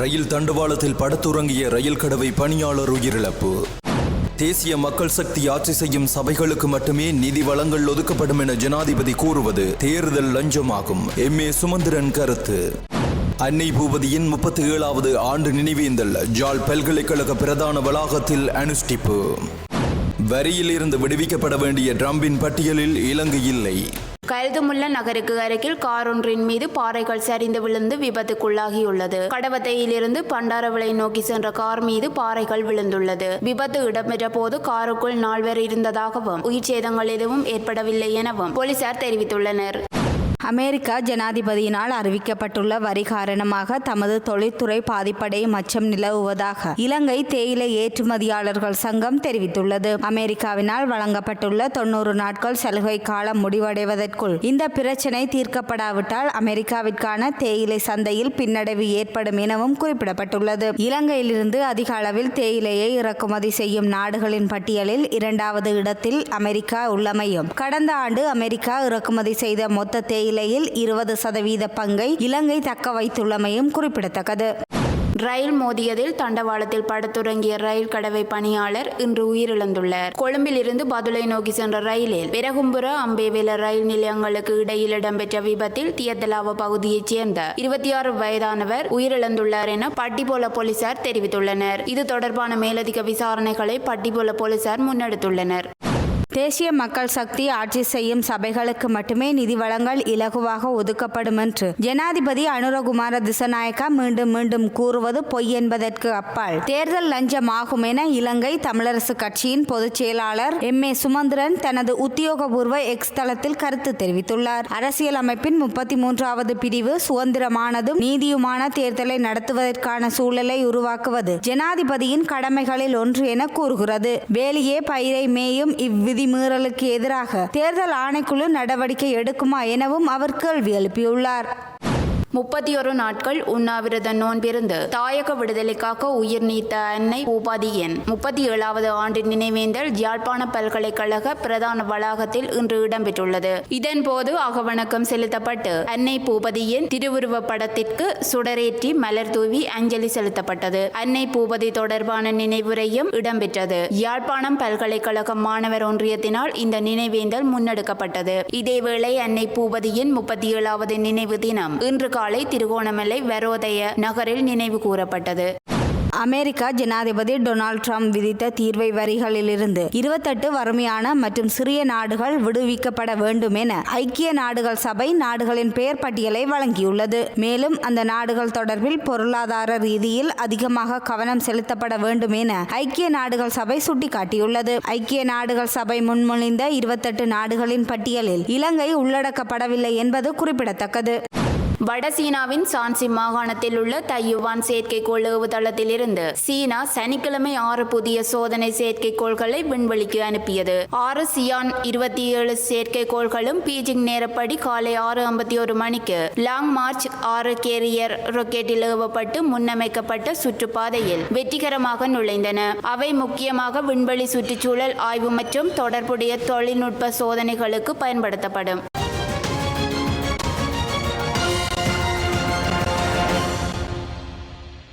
ரயில் தண்டவாளத்தில் படுத்துறங்கிய ரயில் கடவை பணியாளர் உயிரிழப்பு. தேசிய மக்கள் சக்தி ஆட்சி செய்யும் சபைகளுக்கு மட்டுமே நிதி வளங்கள் ஒதுக்கப்படும் என ஜனாதிபதி கூறுவது தேர்தல் லஞ்சமாகும். எம். ஏ. சுமந்திரன் கருத்து. அன்னை பூபதியின் முப்பத்தி ஏழாவது ஆண்டு நினைவேந்தல் ஜால் பல்கலைக்கழக பிரதான வளாகத்தில் அனுஷ்டிப்பு. வரியில் இருந்து விடுவிக்கப்பட வேண்டிய ட்ரம்பின் பட்டியலில் இலங்கை இல்லை. கருதுமுல்ல நகருக்கு அருகில் கார் ஒன்றின் மீது பாறைகள் சரிந்து விழுந்து விபத்துக்குள்ளாகியுள்ளது. கடவத்தையிலிருந்து பண்டாரவிளை நோக்கி சென்ற கார் மீது பாறைகள் விழுந்துள்ளது. விபத்து இடம்பெற்ற போது காருக்குள் நால்வர் இருந்ததாகவும் உயிர் சேதங்கள் எதுவும் ஏற்படவில்லை எனவும் போலீசார் தெரிவித்துள்ளனர். அமெரிக்கா ஜனாதிபதியினால் அறிவிக்கப்பட்டுள்ள வரி காரணமாக தமது தொழில்துறை பாதிப்படையும் அச்சம் நிலவுவதாக இலங்கை தேயிலை ஏற்றுமதியாளர்கள் சங்கம் தெரிவித்துள்ளது. அமெரிக்காவினால் வழங்கப்பட்டுள்ள தொன்னூறு நாட்கள் சலுகை காலம் முடிவடைவதற்குள் இந்த பிரச்சினை தீர்க்கப்படாவிட்டால் அமெரிக்காவிற்கான தேயிலை சந்தையில் பின்னடைவு ஏற்படும் எனவும் குறிப்பிடப்பட்டுள்ளது. இலங்கையிலிருந்து அதிக அளவில் தேயிலையை இறக்குமதி செய்யும் நாடுகளின் பட்டியலில் இரண்டாவது இடத்தில் அமெரிக்கா உள்ளமையும். கடந்த ஆண்டு அமெரிக்கா இறக்குமதி செய்த மொத்த தேயிலை நிலையில் இருபது சதவீத பங்கை இலங்கை தக்க வைத்துள்ளமையும் குறிப்பிடத்தக்கது. ரயில் மோதியதில் தண்டவாளத்தில் படுத்துறங்கிய ரயில் கடவை பணியாளர் இன்று உயிரிழந்துள்ளார். கொழும்பில் இருந்து பதுளை நோக்கி சென்ற ரயிலில் பெரகும்புர அம்பேவேல ரயில் நிலையங்களுக்கு இடையில் இடம்பெற்ற விபத்தில் தியத்தலாவ பகுதியைச் சேர்ந்த இருபத்தி ஆறு வயதானவர் உயிரிழந்துள்ளார் என பட்டிபோல போலீசார் தெரிவித்துள்ளனர். இது தொடர்பான மேலதிக விசாரணைகளை பட்டிபோல போலீசார் முன்னெடுத்துள்ளனர். தேசிய மக்கள் சக்தி ஆட்சி செய்யும் சபைகளுக்கு மட்டுமே நிதி வளங்கள் இலகுவாக ஒதுக்கப்படும் என்று ஜனாதிபதி அனுரகுமார திசநாயக்கா மீண்டும் மீண்டும் கூறுவது பொய் என்பதற்கு அப்பால். தேர்தல் லஞ்சமாகும் என இலங்கை தமிழரசு கட்சியின் பொதுச் செயலாளர் எம். ஏ. சுமந்திரன் தனது உத்தியோகபூர்வ எக்ஸ் தளத்தில் கருத்து தெரிவித்துள்ளார். அரசியல் அமைப்பின் முப்பத்தி மூன்றாவது பிரிவு சுதந்திரமானதும் நீதியுமான தேர்தலை நடத்துவதற்கான சூழலை உருவாக்குவது ஜனாதிபதியின் கடமைகளில் ஒன்று என கூறுகிறது. வேலியே பயிரை மேயும் இவ்விதி விதிமீறலுக்கு எதிராக தேர்தல் ஆணைக்குழு நடவடிக்கை எடுக்குமா எனவும் அவர் கேள்வி எழுப்பியுள்ளார். முப்பத்தி ஒரு நாட்கள் உண்ணாவிரத நோன்பிருந்து தாயக விடுதலைக்காக உயிர் நீத்த அன்னை பூபாதியன் முப்பத்தி ஏழாவது ஆண்டு நினைவேந்தல் யாழ்ப்பாண பல்கலைக்கழக பிரதான வளாகத்தில் இன்று இடம்பெற்றுள்ளது. இதன்போது அகவணக்கம் செலுத்தப்பட்டு அன்னை பூபதியின் திருவுருவ படத்திற்கு சுடரேற்றி மலர் தூவி அஞ்சலி செலுத்தப்பட்டது. அன்னை பூபதி தொடர்பான நினைவுரையும் இடம்பெற்றது. யாழ்ப்பாணம் பல்கலைக்கழக மாணவர் ஒன்றியத்தினால் இந்த நினைவேந்தல் முன்னெடுக்கப்பட்டது. இதேவேளை அன்னை பூபதியின் முப்பத்தி ஏழாவது நினைவு தினம் இன்று காலை திருகோணமலை வரோதய நகரில் நினைவு கூறப்பட்டது. அமெரிக்கா ஜனாதிபதி டொனால்ட் ட்ரம்ப் விதித்த தீர்வை வரிகளிலிருந்து இருபத்தெட்டு வறுமையான மற்றும் சிறிய நாடுகள் விடுவிக்கப்பட வேண்டும் என ஐக்கிய நாடுகள் சபை நாடுகளின் பெயர் பட்டியலை வழங்கியுள்ளது. மேலும் அந்த நாடுகள் தொடர்பில் பொருளாதார ரீதியில் அதிகமாக கவனம் செலுத்தப்பட வேண்டும் என ஐக்கிய நாடுகள் சபை சுட்டிக்காட்டியுள்ளது. ஐக்கிய நாடுகள் சபை முன்மொழிந்த இருபத்தெட்டு நாடுகளின் பட்டியலில் இலங்கை உள்ளடக்கப்படவில்லை என்பது குறிப்பிடத்தக்கது. வடசீனாவின் சான்சி மாகாணத்தில் உள்ள தையுவான் செயற்கைக்கோள் ஏவுதளத்திலிருந்து சீனா சனிக்கிழமை ஆறு புதிய சோதனை செயற்கைக்கோள்களை விண்வெளிக்கு அனுப்பியது. ஆறு சியான் இருபத்தி ஏழு செயற்கைக்கோள்களும் பீஜிங் நேரப்படி காலை ஆறு ஐம்பத்தி ஒரு மணிக்கு லாங் மார்ச் ஆறு கேரியர் ரொக்கெட்டில் ஏவப்பட்டு முன்னமைக்கப்பட்ட சுற்றுப்பாதையில் வெற்றிகரமாக நுழைந்தன. அவை முக்கியமாக விண்வெளி சுற்றுச்சூழல் ஆய்வு மற்றும் தொடர்புடைய தொழில்நுட்ப சோதனைகளுக்கு பயன்படுத்தப்படும்.